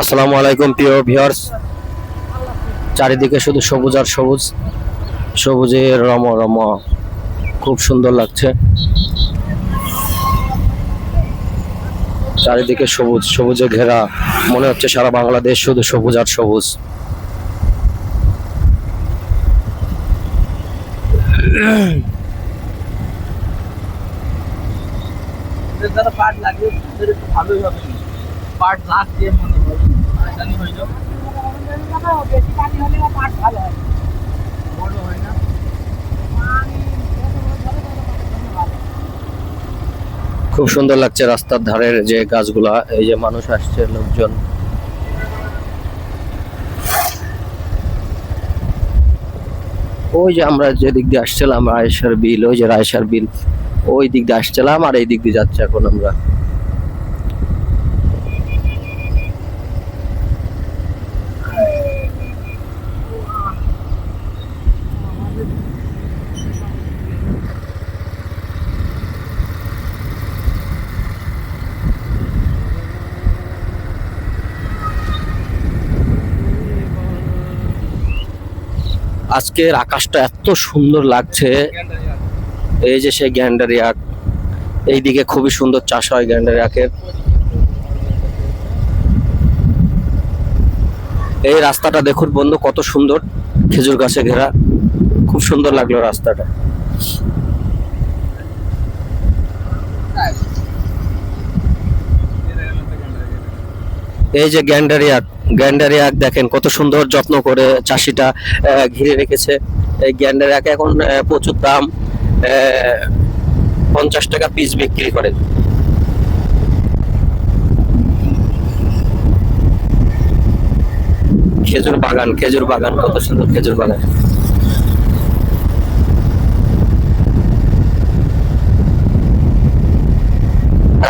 আসসালামু আলাইকুম, প্রিয় ভিউয়ার্স। চারিদিকে শুধু সবুজ আর সবুজ। সবুজের রম রম। খুব সুন্দর লাগছে। চারিদিকে সবুজ, সবুজে ঘেরা। মনে হচ্ছে সারা বাংলাদেশ শুধু সবুজ আর সবুজ। একটু ভালোই হবে। হয়। না? খুব সুন্দর লাগছে রাস্তার ধারের যে গাছগুলা, এই যে মানুষ আসছে, লোকজন। ওই যে আমরা যে দিক দিয়ে আসছিলাম রায়সার বিল, ওই যে রায়সার বিল, ওই দিক দিয়ে আসছিলাম আর এই দিক দিয়ে যাচ্ছে এখন আমরা। আজকের আকাশটা এত সুন্দর লাগছে। এই যে সে সেই গ্যান্ডারিয়াক। এইদিকে খুবই সুন্দর চাষ হয় গ্যান্ডারি আকের এই রাস্তাটা দেখুন বন্ধু, কত সুন্দর। খেজুর গাছে ঘেরা। খুব সুন্দর লাগল রাস্তাটা। এই যে গ্যান্ডারিয়াক গ্যান্ডারিয়াক দেখেন, কত সুন্দর যত্ন করে চাষিটা ঘিরে রেখেছে। এই গ্যান্ডারিয়াক এখন প্রচুর দাম পঞ্চাশ টাকা পিস বিক্রি করে। খেজুর বাগান খেজুর বাগান, কত সুন্দর খেজুর বাগান।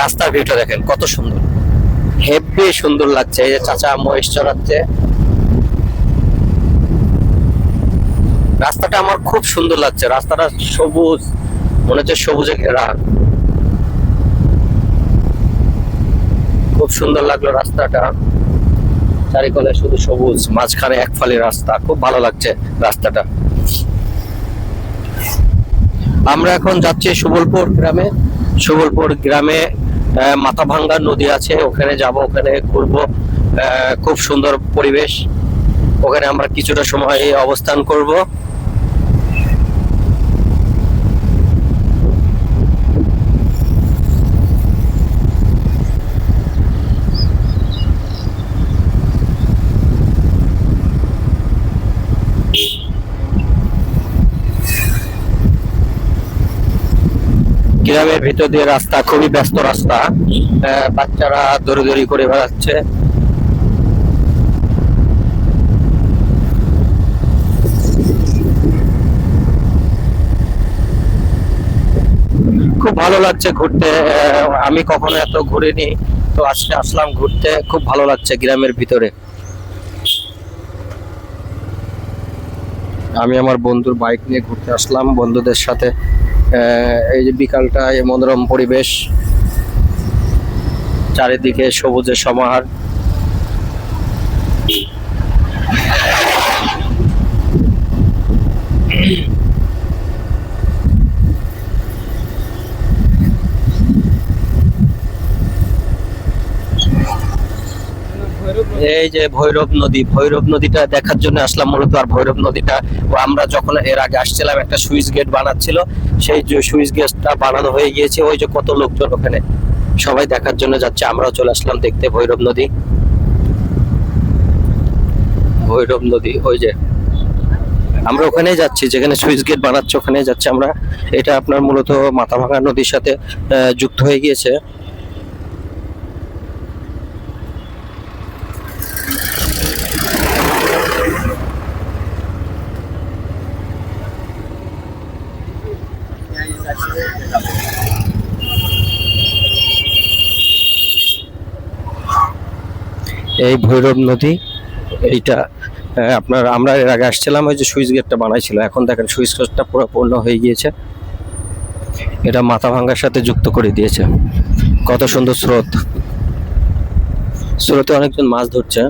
রাস্তার ভিউটা দেখেন, কত সুন্দর। হেভি সুন্দর লাগছে, এই যে চাচা মহিষ চড়াচ্ছে। রাস্তাটা আমার খুব সুন্দর লাগছে, রাস্তাটা সবুজ, মনে হচ্ছে সবুজে ঘেরা। খুব সুন্দর লাগল রাস্তাটা। চারিকলে শুধু সবুজ, মাঝখানে এক ফালি রাস্তা, খুব ভালো লাগছে রাস্তাটা। আমরা এখন যাচ্ছি সুবলপুর গ্রামে। সুবলপুর গ্রামে মাথাভাঙ্গা নদী আছে, ওখানে যাব, ওখানে ঘুরবো। খুব সুন্দর পরিবেশ। ওখানে আমরা কিছুটা সময় অবস্থান করব। গ্রামের ভিতর দিয়ে রাস্তা, খুবই ব্যস্ত রাস্তা। বাচ্চারা দৌড়ি করে বেড়াচ্ছে। খুব ভালো লাগছে ঘুরতে। আমি কখনো এত ঘুরিনি, তো আজকে আসলাম ঘুরতে। খুব ভালো লাগছে গ্রামের ভিতরে। আমি আমার বন্ধুর বাইক নিয়ে ঘুরতে আসলাম বন্ধুদের সাথে। এই যে বিকালটা এই মনোরম পরিবেশ চারিদিকে সবুজের সমাহার। এই যে ভৈরব নদী, ভৈরব নদীটা দেখার জন্য আসলাম মূলত আর ভৈরব নদীটা। আমরা যখন এর আগে আসছিলাম, একটা সুইচ গেট বানাচ্ছিল। সেই সুইচ গেটটা বানানো হয়ে গিয়েছে, ওই যে কত লোকজন ওখানে সবাই দেখার জন্য যাচ্ছে, আমরাও চলে আসলাম দেখতে ভৈরব নদী। ভৈরব নদী, ওই যে। আমরা ওখানেই যাচ্ছি, যেখানে সুইচ গেট বানাচ্ছে, ওখানেই যাচ্ছি আমরা। এটা আপনার মূলত মাথাভাঙা নদীর সাথে যুক্ত হয়ে গিয়েছে। এই ভৈরব নদী, এইটা আপনার, আমরা এর আগে আসছিলাম, ওই যে সুইচ গেটটা বানাইছিল, এখন দেখেন সুইচ গেটটা পুরো পূর্ণ হয়ে গিয়েছে। এটা মাথা ভাঙ্গার সাথে যুক্ত করে দিয়েছে। কত সুন্দর স্রোত। স্রোতে অনেকজন মাছ ধরছে।